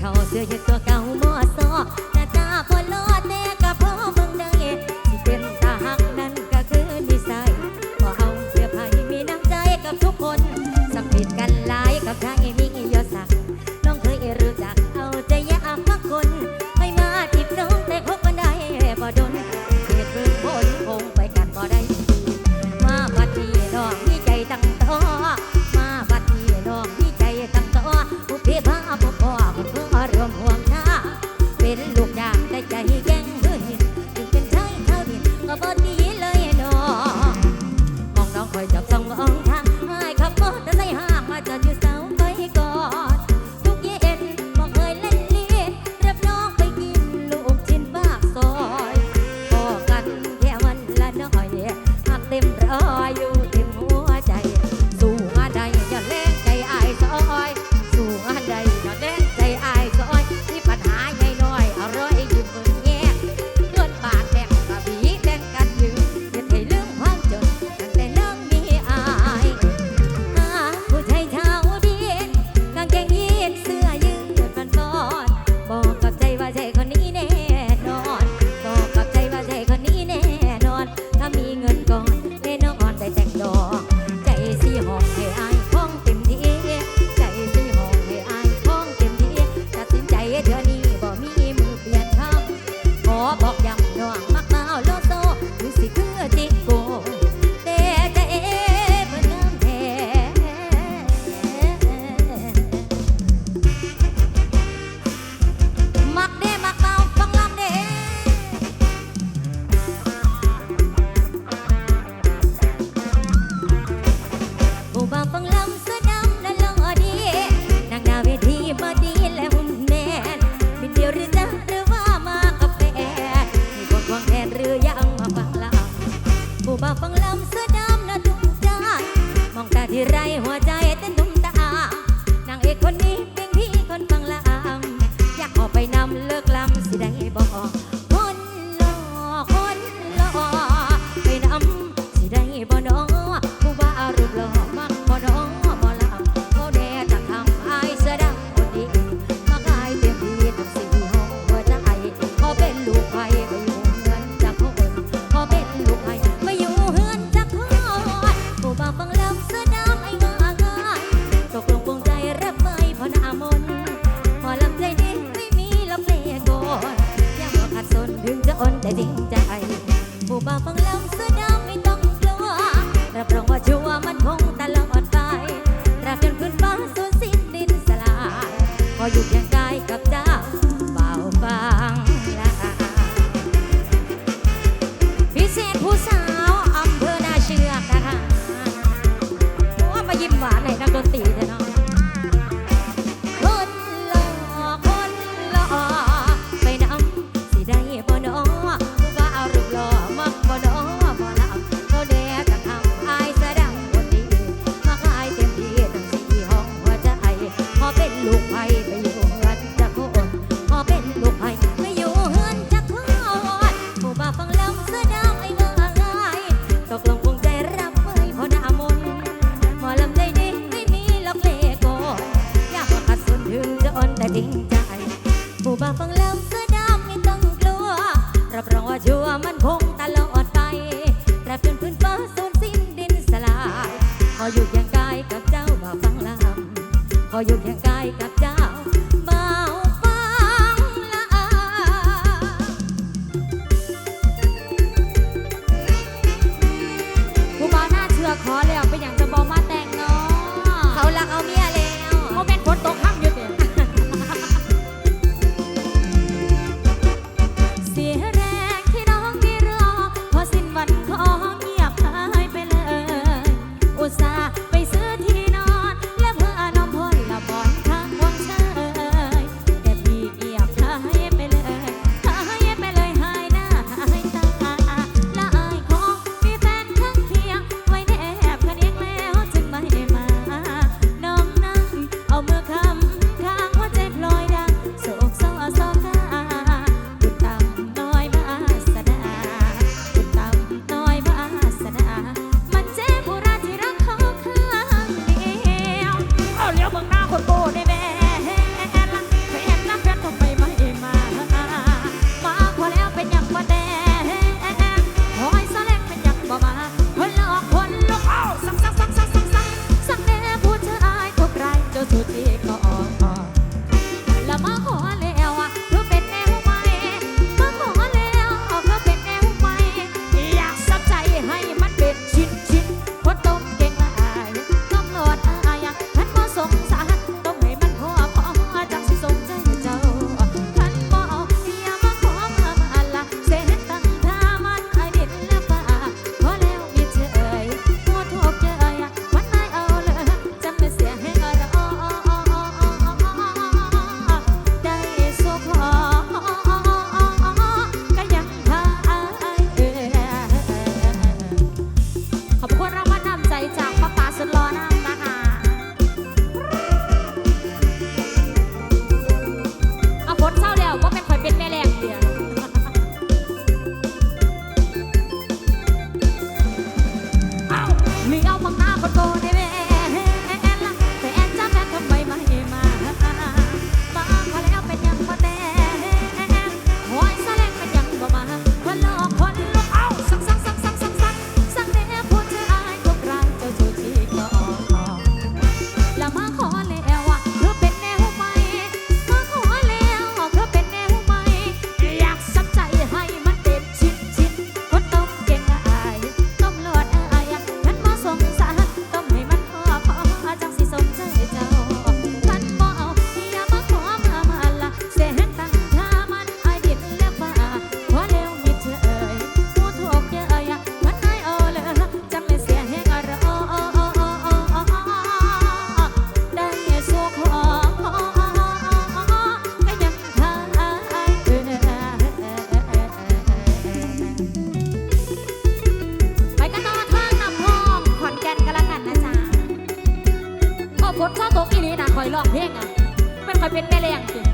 靠着一座高 วันนี้ อยู่แค่กายกัน เป็นแม่เลี้ยงจริง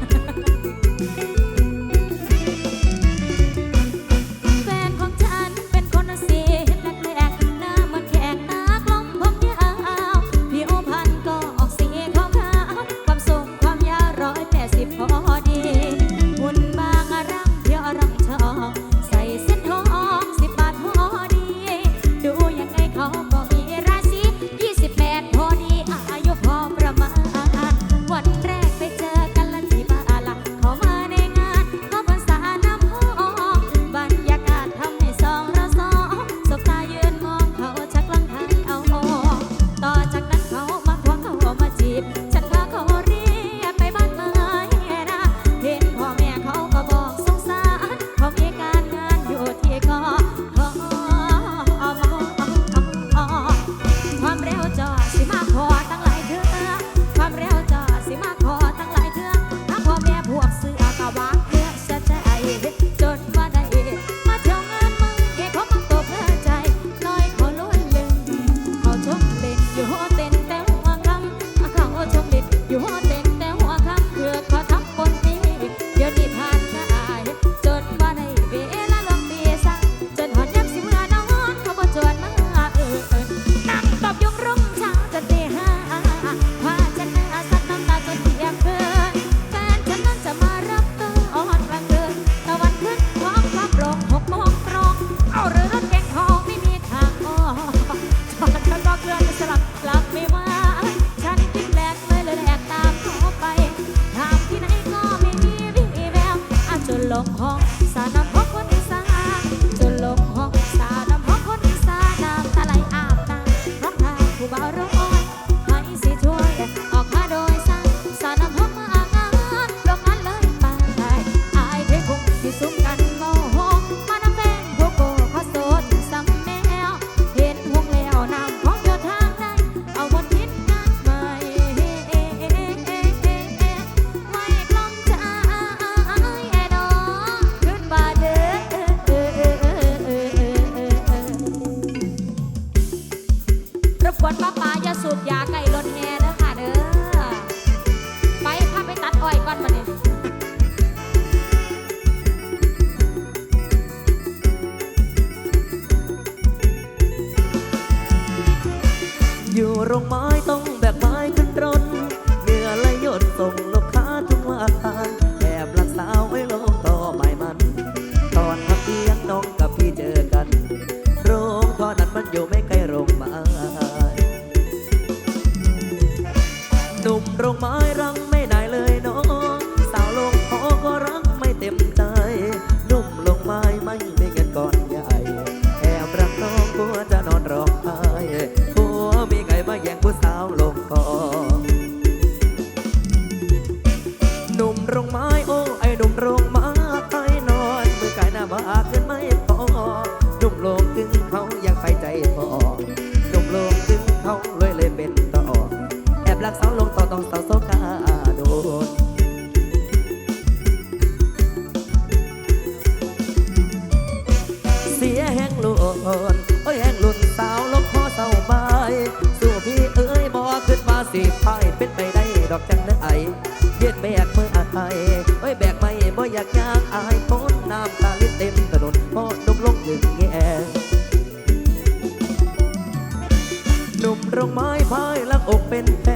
โรงไม้พายลักอกเป็นแพล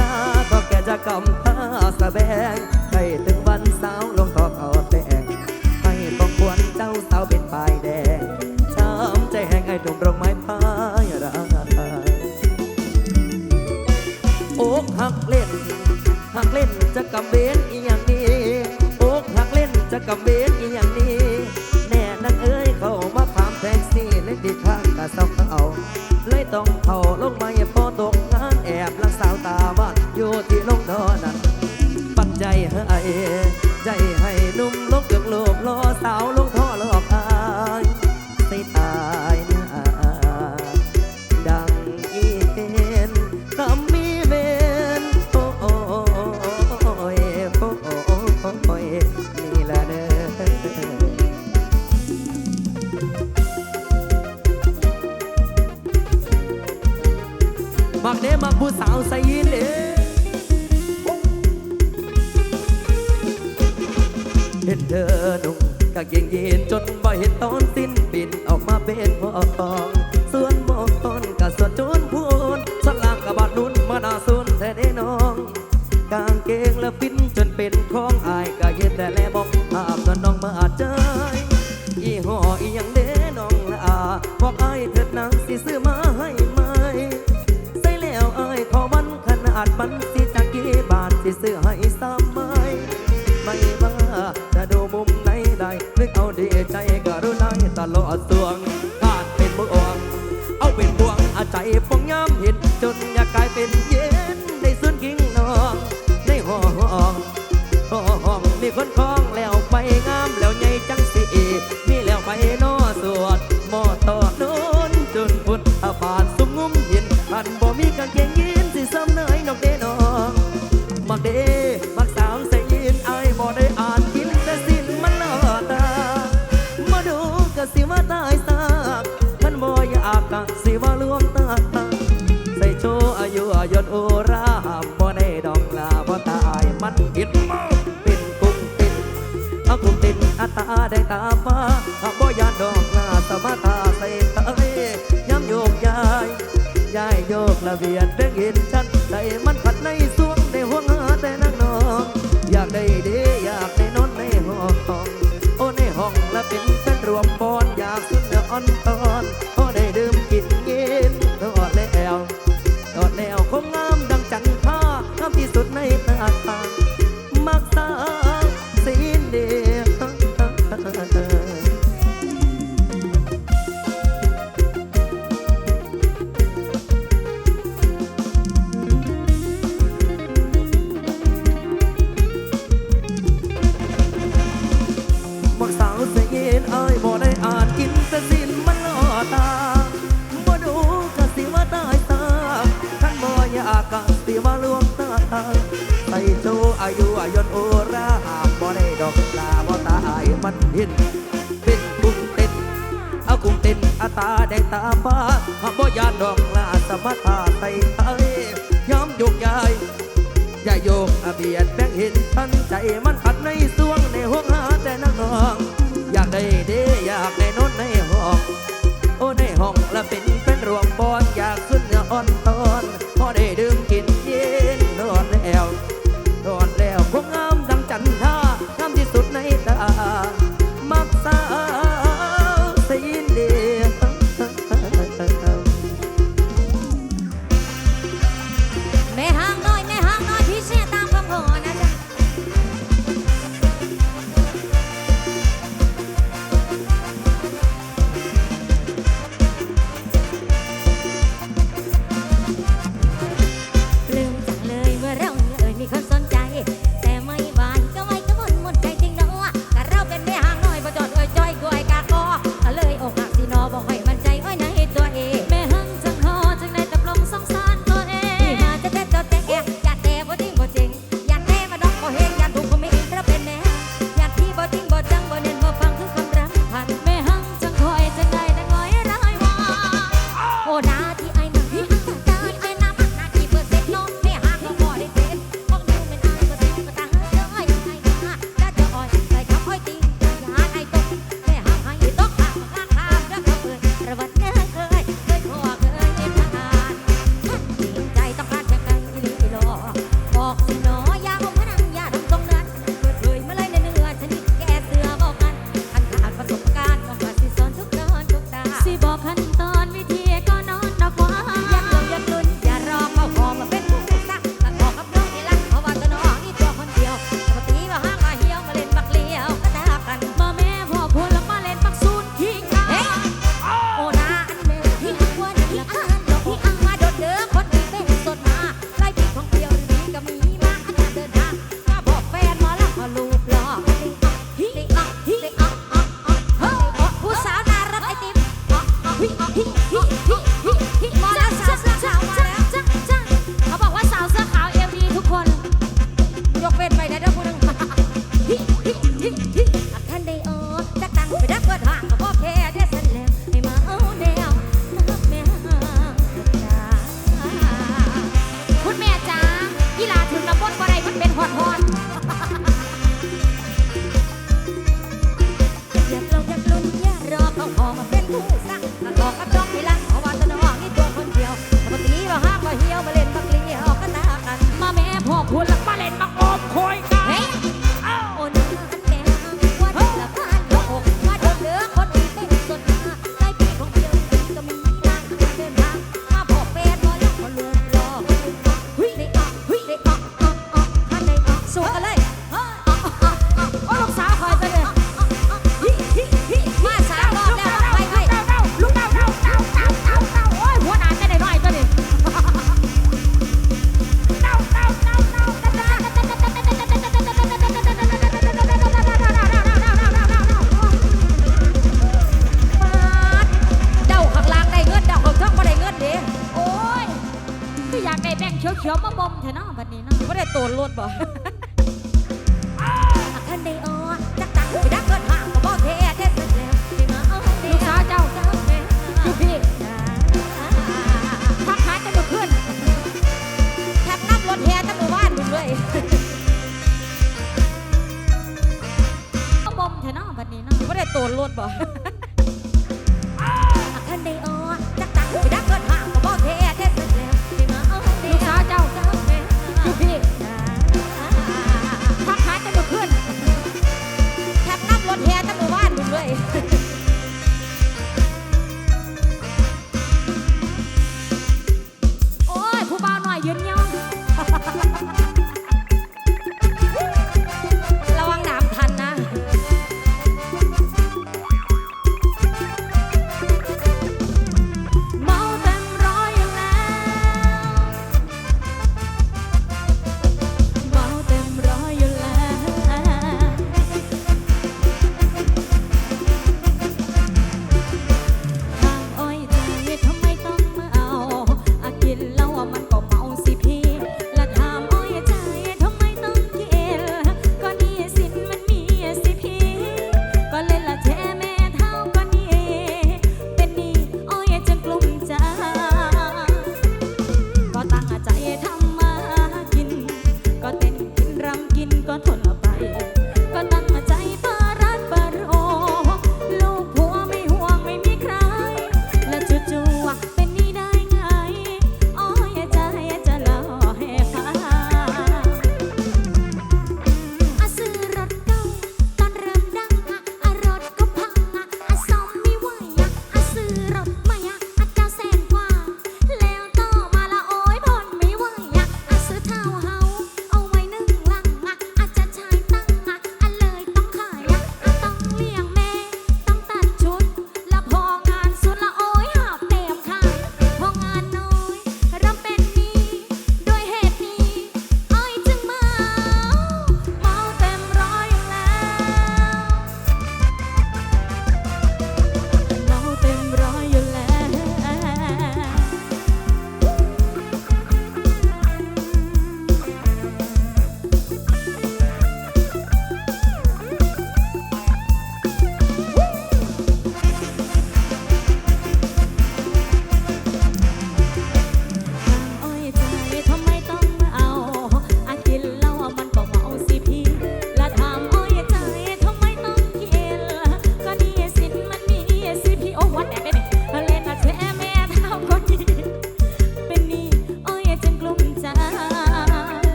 ลาก็แกจะกำทาสะแบงใกล้ถึงวันสาวลงต่อเขาแต่ให้ต้องควรเจ้าสาวเป็นปลายแดงช้ำใจแห้งไอ้ดมโรงไม้พายราอกหักเล่นหักเล่นจะกำเบนอีอย่างนี้อกหักเล่นจะกำเบน Yeah. ที่ซื้อให้ อาคมติดอาตาแดงตาฟ้าอาบอยาดอกหนาสมาตาใส่ตาเอ้ยย้ำโยกยายยายโยกละเบียดได้ยินฉันใจมันผัดในสวงในห้วงาแต่นังนองอยากได้ดีอยากได้นอนในห้อง โอ้ในห้องละเป็นเส้นรวมบอนอยากขึ้นเนออ่อนตอนโอ้ได้ดื่มกินเย็นตอดแล้วตอดแล้วคงงามดังจันทราน้ำที่สุดในตน้าตา เห็น เป็นกุ้งเต้นเอากุ้งเต้นอาตาแดงตาฟ้าหาบ่ยานดอกลาสมถาไตไตย้อมโยกย้ายย่าโยกอเบียดแบงเห็นทันใจมันขัดในสวงในห้วงหาแต่นากนอง อยากได้เด้อยากได้นอนในห้อง โอ้ในห้องละเป็น